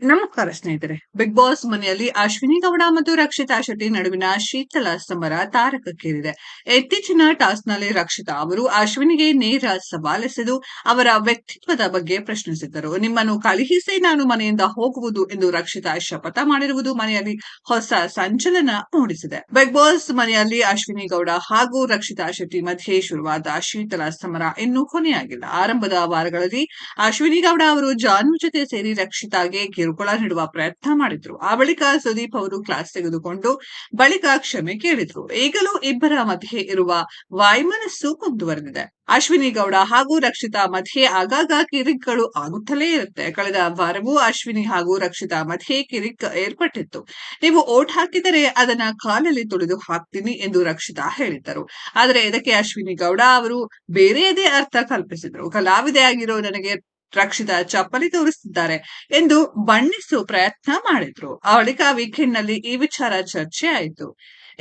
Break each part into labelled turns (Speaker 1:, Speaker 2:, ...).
Speaker 1: ನಮಸ್ಕಾರ ಸ್ನೇಹಿತರೆ big boss ಮನೆಯಲ್ಲಿ ಅಶ್ವಿನಿ ಗೌಡ ಮತ್ತು ರಕ್ಷಿತಾ ಶೆಟ್ಟಿ ನಡುವಿನ ಶೀತಲ ಸಮರ ತಾರಕಕ್ಕೇರಿದೆ. ಇತ್ತೀಚಿನ ಟಾಸ್ನಲ್ಲಿ ರಕ್ಷಿತಾ ಅವರು ಅಶ್ವಿನಿಗೆ ನೇರ ಸವಾಲೆಸೆದು ಅವರ ವ್ಯಕ್ತಿತ್ವದ ಬಗ್ಗೆ ಪ್ರಶ್ನಿಸಿದ್ದರು. ನಿಮ್ಮನ್ನು ಕಳುಹಿಸಿ ನಾನು ಮನೆಯಿಂದ ಹೋಗುವುದು ಎಂದು ರಕ್ಷಿತಾ ಶಪಥ ಮಾಡಿರುವುದು ಮನೆಯಲ್ಲಿ ಹೊಸ ಸಂಚಲನ ಮೂಡಿಸಿದೆ. ಬಿಗ್ ಬಾಸ್ ಮನೆಯಲ್ಲಿ ಅಶ್ವಿನಿ ಗೌಡ ಹಾಗೂ ರಕ್ಷಿತಾ ಶೆಟ್ಟಿ ಮಧ್ಯೆ ಶುರುವಾದ ಶೀತಲ ಸಮರ ಇನ್ನೂ ಕೊನೆಯಾಗಿಲ್ಲ. ಆರಂಭದ ವಾರಗಳಲ್ಲಿ ಅಶ್ವಿನಿ ಗೌಡ ಅವರು ಜಾನು ಜೊತೆ ಸೇರಿ ರಕ್ಷಿತಾಗೆ ಕಿರುಕುಳ ನೀಡುವ ಪ್ರಯತ್ನ ಮಾಡಿದ್ರು. ಆ ಬಳಿಕ ಸುದೀಪ್ ಅವರು ಕ್ಲಾಸ್ ತೆಗೆದುಕೊಂಡು ಬಳಿಕ ಕ್ಷಮೆ ಕೇಳಿದ್ರು. ಈಗಲೂ ಇಬ್ಬರ ಮಧ್ಯೆ ಇರುವ ವಾಯುಮನಸ್ಸು ಮುಂದುವರೆದಿದೆ. ಅಶ್ವಿನಿ ಗೌಡ ಹಾಗೂ ರಕ್ಷಿತಾ ಮಧ್ಯೆ ಆಗಾಗ ಕಿರಿಕ್ಗಳು ಆಗುತ್ತಲೇ ಇರುತ್ತೆ. ಕಳೆದ ವಾರವೂ ಅಶ್ವಿನಿ ಹಾಗೂ ರಕ್ಷಿತಾ ಮಧ್ಯೆ ಕಿರಿಕ್ ಏರ್ಪಟ್ಟಿತ್ತು. ನೀವು ಓಟ್ ಹಾಕಿದರೆ ಅದನ್ನ ಕಾಲಲ್ಲಿ ತುಳಿದು ಹಾಕ್ತೀನಿ ಎಂದು ರಕ್ಷಿತಾ ಹೇಳಿದ್ದರು. ಆದರೆ ಇದಕ್ಕೆ ಅಶ್ವಿನಿ ಗೌಡ ಅವರು ಬೇರೆಯದೇ ಅರ್ಥ ಕಲ್ಪಿಸಿದ್ರು. ಕಲಾವಿದೆ ಆಗಿರೋ ನನಗೆ ರಕ್ಷಿತಾ ಚಪ್ಪಲಿ ತೋರಿಸಿದ್ದಾರೆ ಎಂದು ಬಣ್ಣಿಸುವ ಪ್ರಯತ್ನ ಮಾಡಿದ್ರು. ಆ ಬಳಿಕ ವೀಕೆಂಡ್ನಲ್ಲಿ ಈ ವಿಚಾರ ಚರ್ಚೆ ಆಯಿತು.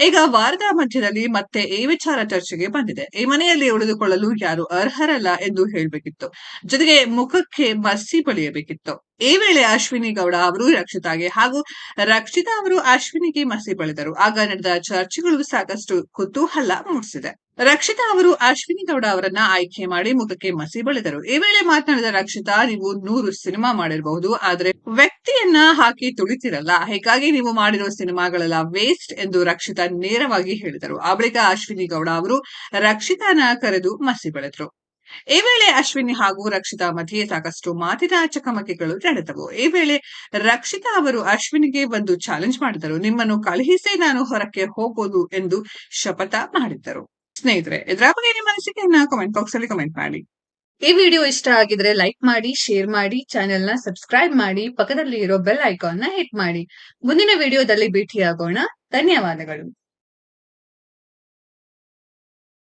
Speaker 1: ಈಗ ವಾರದ ಮಧ್ಯದಲ್ಲಿ ಮತ್ತೆ ಈ ವಿಚಾರ ಚರ್ಚೆಗೆ ಬಂದಿದೆ. ಈ ಮನೆಯಲ್ಲಿ ಉಳಿದುಕೊಳ್ಳಲು ಯಾರು ಅರ್ಹರಲ್ಲ ಎಂದು ಹೇಳಬೇಕಿತ್ತು. ಜೊತೆಗೆ ಮುಖಕ್ಕೆ ಮಸಿ ಬಳಿಯಬೇಕಿತ್ತು. ಈ ವೇಳೆ ಅಶ್ವಿನಿ ಗೌಡ ಅವರು ರಕ್ಷಿತಾಗೆ ಹಾಗೂ ರಕ್ಷಿತಾ ಅವರು ಅಶ್ವಿನಿಗೆ ಮಸಿ ಬಳಿದರು. ಆಗ ನಡೆದ ಚರ್ಚೆಗಳು ಸಾಕಷ್ಟು ಕುತೂಹಲ ಮೂಡಿಸಿದೆ. ರಕ್ಷಿತಾ ಅವರು ಅಶ್ವಿನಿ ಗೌಡ ಅವರನ್ನ ಆಯ್ಕೆ ಮಾಡಿ ಮುಖಕ್ಕೆ ಮಸಿ ಬಳಿದರು. ಈ ವೇಳೆ ಮಾತನಾಡಿದ ರಕ್ಷಿತಾ, ನೀವು ನೂರು ಸಿನಿಮಾ ಮಾಡಿರಬಹುದು, ಆದ್ರೆ ವ್ಯಕ್ತಿಯನ್ನ ಹಾಕಿ ತುಳಿತಿರಲ್ಲ. ಹೀಗಾಗಿ ನೀವು ಮಾಡಿರುವ ಸಿನಿಮಾಗಳೆಲ್ಲ ವೇಸ್ಟ್ ಎಂದು ರಕ್ಷಿತಾ ನೇರವಾಗಿ ಹೇಳಿದರು. ಆ ಬಳಿಕ ಅಶ್ವಿನಿ ಗೌಡ ಅವರು ರಕ್ಷಿತಾನ ಕರೆದು ಮಸಿ ಬಳಿದ್ರು. ಈ ವೇಳೆ ಅಶ್ವಿನಿ ಹಾಗೂ ರಕ್ಷಿತಾ ಮಧ್ಯೆ ಸಾಕಷ್ಟು ಮಾತಿನ ಚಕಮಕಿಗಳು ನಡೆದವು. ಈ ವೇಳೆ ರಕ್ಷಿತಾ ಅವರು ಅಶ್ವಿನಿಗೆ ಒಂದು ಚಾಲೆಂಜ್ ಮಾಡಿದರು. ನಿಮ್ಮನ್ನು ಕಳುಹಿಸಿ ನಾನು ಹೊರಕ್ಕೆ ಹೋಗೋದು ಎಂದು ಶಪಥ ಮಾಡಿದ್ದರು. ಸ್ನೇಹಿತರೆ, ಇದರ ಬಗ್ಗೆ ನಿಮ್ಮ ಅನಿಸಿಕೆಯನ್ನ ಕಮೆಂಟ್ ಬಾಕ್ಸ್ ಅಲ್ಲಿ ಕಮೆಂಟ್ ಮಾಡಿ. ಈ ವಿಡಿಯೋ ಇಷ್ಟ ಆಗಿದ್ರೆ ಲೈಕ್ ಮಾಡಿ ಶೇರ್ ಮಾಡಿ ಚಾನೆಲ್ನ ಸಬ್ಸ್ಕ್ರೈಬ್ ಮಾಡಿ ಪಕ್ಕದಲ್ಲಿ ಇರೋ ಬೆಲ್ ಐಕಾನ್ನ ಹಿಟ್ ಮಾಡಿ. ಮುಂದಿನ ವಿಡಿಯೋದಲ್ಲಿ ಭೇಟಿಯಾಗೋಣ. ಧನ್ಯವಾದಗಳು.